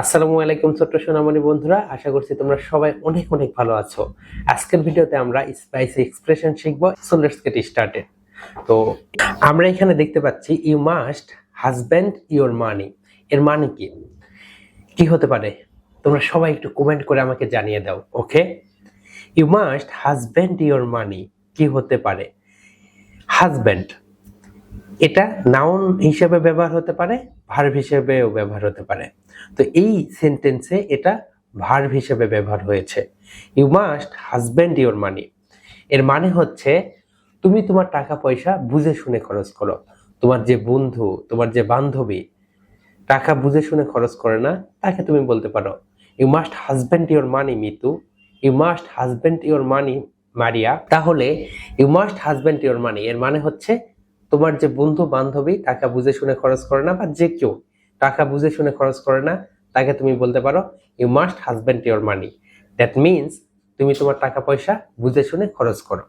আসসালামু আলাইকুম ছোট্ট সোনামণি বন্ধুরা, আশা করছি তোমরা সবাই অনেক অনেক ভালো আছো। আজকের ভিডিওতে আমরা স্পাইসি এক্সপ্রেশন শিখব সো লেটস গেট স্টার্টেড তো আমরা এখানে দেখতে পাচ্ছি you must husband your money এর মানে কি? কি হতে পারে? তোমরা সবাই একটু কমেন্ট করে আমাকে জানিয়ে দাও okay you must husband your money কি হতে পারে? হাজব্যান্ড এটা নাউন হিসেবে ব্যবহার হতে পারে ভার্ব হিসেবেও ব্যবহার হতে পারে। তো এই সেন্টেন্সে এটা ভার্ব হিসেবে ব্যবহার হয়েছে। You must husband your money এর মানে হচ্ছে, তুমি তোমার টাকা পয়সা বুঝে শুনে খরচ করো। তোমার যে বন্ধু, তোমার যে বান্ধবী, টাকা বুঝে শুনে খরচ করে না, তাকে তুমি বলতে পারো you must husband your money Mitu. You must husband your money Maria. তাহলে you must husband your money এর মানে হচ্ছে তোমার যে বন্ধু বান্ধবী, টাকা বুঝে শুনে খরচ করে না, বা যে কেউ টাকা বুঝে শুনে খরচ করে না, তাকে তুমি বলতে পারো you must husband your money that means তুমি তোমার টাকা পয়সা বুঝে শুনে খরচ করো।